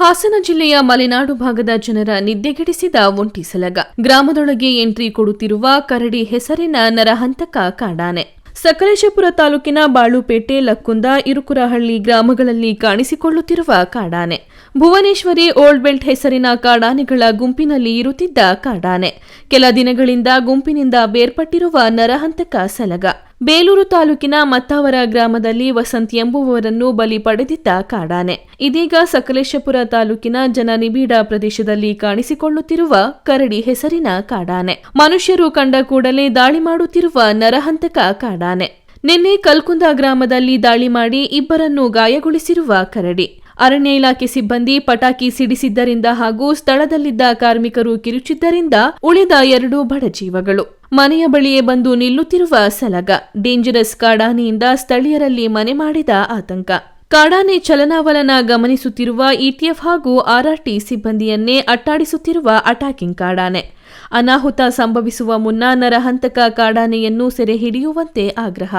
ಹಾಸನ ಜಿಲ್ಲೆಯ ಮಲೆನಾಡು ಭಾಗದ ಜನರ ನಿದ್ದೆಗೆಡಿಸಿದ ಒಂಟಿ ಸಲಗ. ಗ್ರಾಮದೊಳಗೆ ಎಂಟ್ರಿ ಕೊಡುತ್ತಿರುವ ಕರಡಿ ಹೆಸರಿನ ನರಹಂತಕ ಕಾಡಾನೆ. ಸಕಲೇಶಪುರ ತಾಲೂಕಿನ ಬಾಳುಪೇಟೆ ಲಕ್ಕುಂದ ಇರುಕುರಹಳ್ಳಿ ಗ್ರಾಮಗಳಲ್ಲಿ ಕಾಣಿಸಿಕೊಳ್ಳುತ್ತಿರುವ ಕಾಡಾನೆ. ಭುವನೇಶ್ವರಿ ಓಲ್ಡ್ ಬೆಲ್ಟ್ ಹೆಸರಿನ ಕಾಡಾನೆಗಳ ಗುಂಪಿನಲ್ಲಿ ಇರುತ್ತಿದ್ದ ಕಾಡಾನೆ. ಕೆಲ ದಿನಗಳಿಂದ ಗುಂಪಿನಿಂದ ಬೇರ್ಪಟ್ಟಿರುವ ನರಹಂತಕ ಸಲಗ. ಬೇಲೂರು ತಾಲೂಕಿನ ಮತ್ತಾವರ ಗ್ರಾಮದಲ್ಲಿ ವಸಂತ್ ಎಂಬುವವರನ್ನು ಬಲಿ ಪಡೆದಿದ್ದ ಕಾಡಾನೆ. ಇದೀಗ ಸಕಲೇಶಪುರ ತಾಲೂಕಿನ ಜನನಿಬಿಡ ಪ್ರದೇಶದಲ್ಲಿ ಕಾಣಿಸಿಕೊಳ್ಳುತ್ತಿರುವ ಕರಡಿ ಹೆಸರಿನ ಕಾಡಾನೆ. ಮನುಷ್ಯರು ಕಂಡ ಕೂಡಲೇ ದಾಳಿ ಮಾಡುತ್ತಿರುವ ನರಹಂತಕ ಕಾಡಾನೆ. ನಿನ್ನೆ ಕಲ್ಕುಂದ ಗ್ರಾಮದಲ್ಲಿ ದಾಳಿ ಮಾಡಿ ಇಬ್ಬರನ್ನು ಗಾಯಗೊಳಿಸಿರುವ ಕರಡಿ. ಅರಣ್ಯ ಇಲಾಖೆ ಸಿಬ್ಬಂದಿ ಪಟಾಕಿ ಸಿಡಿಸಿದ್ದರಿಂದ ಹಾಗೂ ಸ್ಥಳದಲ್ಲಿದ್ದ ಕಾರ್ಮಿಕರು ಕಿರುಚಿದ್ದರಿಂದ ಉಳಿದ ಎರಡು ಬಡ ಜೀವಗಳು. ಮನೆಯ ಬಳಿಯೇ ಬಂದು ನಿಲ್ಲುತ್ತಿರುವ ಸಲಗ ಡೇಂಜರಸ್ ಕಾಡಾನೆಯಿಂದ ಸ್ಥಳೀಯರಲ್ಲಿ ಮನೆ ಮಾಡಿದ ಆತಂಕ. ಕಾಡಾನೆ ಚಲನಾವಲನ ಗಮನಿಸುತ್ತಿರುವ ಇಟಿಎಫ್ ಹಾಗೂ ಆರ್ಆರ್ಟಿ ಸಿಬ್ಬಂದಿಯನ್ನೇ ಅಟ್ಟಾಡಿಸುತ್ತಿರುವ ಅಟ್ಯಾಕಿಂಗ್ ಕಾಡಾನೆ. ಅನಾಹುತ ಸಂಭವಿಸುವ ಮುನ್ನ ನರಹಂತಕ ಕಾಡಾನೆಯನ್ನು ಸೆರೆ ಹಿಡಿಯುವಂತೆ ಆಗ್ರಹ.